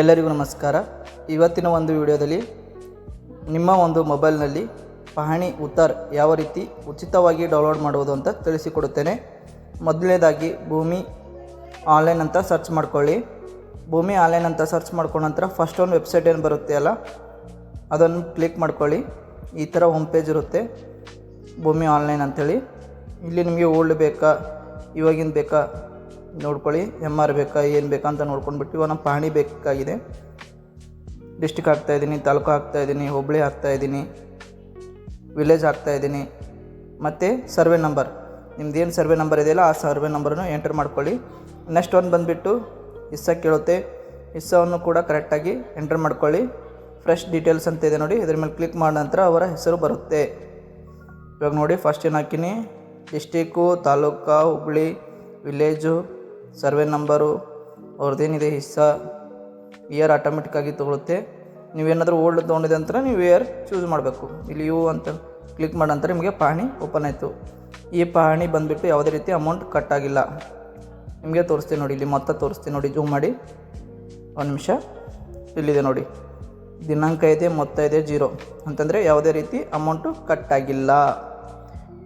ಎಲ್ಲರಿಗೂ ನಮಸ್ಕಾರ. ಇವತ್ತಿನ ಒಂದು ವಿಡಿಯೋದಲ್ಲಿ ನಿಮ್ಮ ಒಂದು ಮೊಬೈಲ್ನಲ್ಲಿ ಪಹಣಿ ಉತ್ತರ್ ಯಾವ ರೀತಿ ಉಚಿತವಾಗಿ ಡೌನ್ಲೋಡ್ ಮಾಡುವುದು ಅಂತ ತಿಳಿಸಿಕೊಡುತ್ತೇನೆ. ಮೊದಲನೇದಾಗಿ ಭೂಮಿ ಆನ್ಲೈನ್ ಅಂತ ಸರ್ಚ್ ಮಾಡ್ಕೊಳ್ಳಿ. ಭೂಮಿ ಆನ್ಲೈನ್ ಅಂತ ಸರ್ಚ್ ಮಾಡ್ಕೊಂಡ ನಂತರ ಫಸ್ಟ್ ಒಂದು ವೆಬ್ಸೈಟ್ ಏನು ಬರುತ್ತೆ ಅಲ್ಲ, ಅದನ್ನು ಕ್ಲಿಕ್ ಮಾಡ್ಕೊಳ್ಳಿ. ಈ ಥರ ಹೋಮ್ ಪೇಜ್ ಇರುತ್ತೆ, ಭೂಮಿ ಆನ್ಲೈನ್ ಅಂಥೇಳಿ ಇಲ್ಲಿ ನಿಮಗೆ ಓಲ್ಡ್ ಬೇಕಾ ಇವಾಗಿನ ಬೇಕಾ ನೋಡ್ಕೊಳ್ಳಿ. ಎಂ ಆರ್ ಬೇಕಾ, ಏನು ಬೇಕಾ ಅಂತ ನೋಡ್ಕೊಂಡ್ಬಿಟ್ಟು ಇವಾಗ ನಮ್ಮ ಪಹಣಿ ಬೇಕಾಗಿದೆ. ಡಿಸ್ಟಿಕ್ ಹಾಕ್ತಾಯಿದ್ದೀನಿ ತಾಲೂಕು ಹಾಕ್ತಾಯಿದ್ದೀನಿ ಹೋಬಳಿ ಹಾಕ್ತಾಯಿದ್ದೀನಿ ವಿಲೇಜ್ ಹಾಕ್ತಾಯಿದ್ದೀನಿ ಮತ್ತು ಸರ್ವೆ ನಂಬರ್ ನಿಮ್ದು ಏನು ಸರ್ವೆ ನಂಬರ್ ಇದೆಯಲ್ಲ, ಆ ಸರ್ವೆ ನಂಬರನ್ನು ಎಂಟರ್ ಮಾಡ್ಕೊಳ್ಳಿ. ನೆಕ್ಸ್ಟ್ ಒಂದು ಬಂದುಬಿಟ್ಟು ಇಸ್ಸ ಕೇಳುತ್ತೆ. ಇಸ್ಸವನ್ನು ಕೂಡ ಕರೆಕ್ಟಾಗಿ ಎಂಟರ್ ಮಾಡ್ಕೊಳ್ಳಿ. ಫ್ರೆಶ್ ಡೀಟೇಲ್ಸ್ ಅಂತ ಇದೆ ನೋಡಿ, ಇದ್ರ ಮೇಲೆ ಕ್ಲಿಕ್ ಮಾಡಿದ ನಂತರ ಅವರ ಹೆಸರು ಬರುತ್ತೆ. ಇವಾಗ ನೋಡಿ ಫಸ್ಟ್ ಏನು ಹಾಕಿನಿ? District taluk Hubli village survey number ಅವ್ರದ್ದೇನಿದೆ ಹಿಸ್ಸಾ ಇಯರ್ ಆಟೋಮೆಟಿಕ್ಕಾಗಿ ತೊಗೊಳುತ್ತೆ. ನೀವೇನಾದರೂ ಓಲ್ಡ್ ತೊಗೊಂಡಿದೆ ಅಂತ ನೀವು ಇಯರ್ ಚೂಸ್ ಮಾಡಬೇಕು. ಇಲ್ಲಿ ಯು ಅಂತ ಕ್ಲಿಕ್ ಮಾಡಿದ ನಂತರ ನಿಮಗೆ ಪಹಣಿ ಓಪನ್ ಆಯಿತು. ಈ ಪಹಣಿ ಬಂದುಬಿಟ್ಟು ಯಾವುದೇ ರೀತಿ ಅಮೌಂಟ್ ಕಟ್ ಆಗಿಲ್ಲ. ನಿಮಗೆ ತೋರಿಸ್ತೀನಿ ನೋಡಿ, ಇಲ್ಲಿ ಮೊತ್ತ ತೋರಿಸ್ತೀನಿ ನೋಡಿ ಜೂಮ್ ಮಾಡಿ. ಒಂದು ನಿಮಿಷ. ಇಲ್ಲಿದೆ ನೋಡಿ. ದಿನಾಂಕ ಇದೆ, ಮೊತ್ತ ಇದೆ ಜೀರೋ ಅಂತಂದರೆ ಯಾವುದೇ ರೀತಿ ಅಮೌಂಟು ಕಟ್ ಆಗಿಲ್ಲ.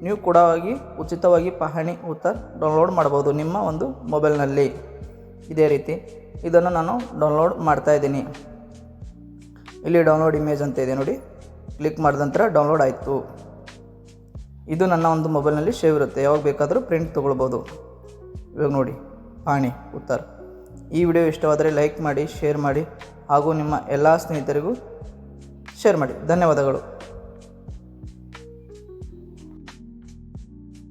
ನೀವು ಕೂಡ ಹೋಗಿ ಉಚಿತವಾಗಿ ಪಹಣಿ ಉತ್ತರ ಡೌನ್ಲೋಡ್ ಮಾಡ್ಬೋದು ನಿಮ್ಮ ಒಂದು ಮೊಬೈಲ್ನಲ್ಲಿ. ಇದೇ ರೀತಿ ಇದನ್ನು ನಾನು ಡೌನ್ಲೋಡ್ ಮಾಡ್ತಾ ಇದ್ದೀನಿ. ಇಲ್ಲಿ ಡೌನ್ಲೋಡ್ ಇಮೇಜ್ ಅಂತ ಇದೆ ನೋಡಿ. ಕ್ಲಿಕ್ ಮಾಡಿದ ನಂತರ ಡೌನ್ಲೋಡ್ ಆಯಿತು. ಇದು ನನ್ನ ಒಂದು ಮೊಬೈಲ್ನಲ್ಲಿ ಸೇವ್ ಇರುತ್ತೆ. ಯಾವಾಗ ಬೇಕಾದರೂ ಪ್ರಿಂಟ್ ತೊಗೊಳ್ಬೋದು ಇವಾಗ ನೋಡಿ, ಪಹಣಿ ಉತ್ತರ ಈ ವಿಡಿಯೋ ಇಷ್ಟವಾದರೆ ಲೈಕ್ ಮಾಡಿ, ಶೇರ್ ಮಾಡಿ ಹಾಗೂ ನಿಮ್ಮ ಎಲ್ಲ ಸ್ನೇಹಿತರಿಗೂ ಶೇರ್ ಮಾಡಿ. ಧನ್ಯವಾದಗಳು.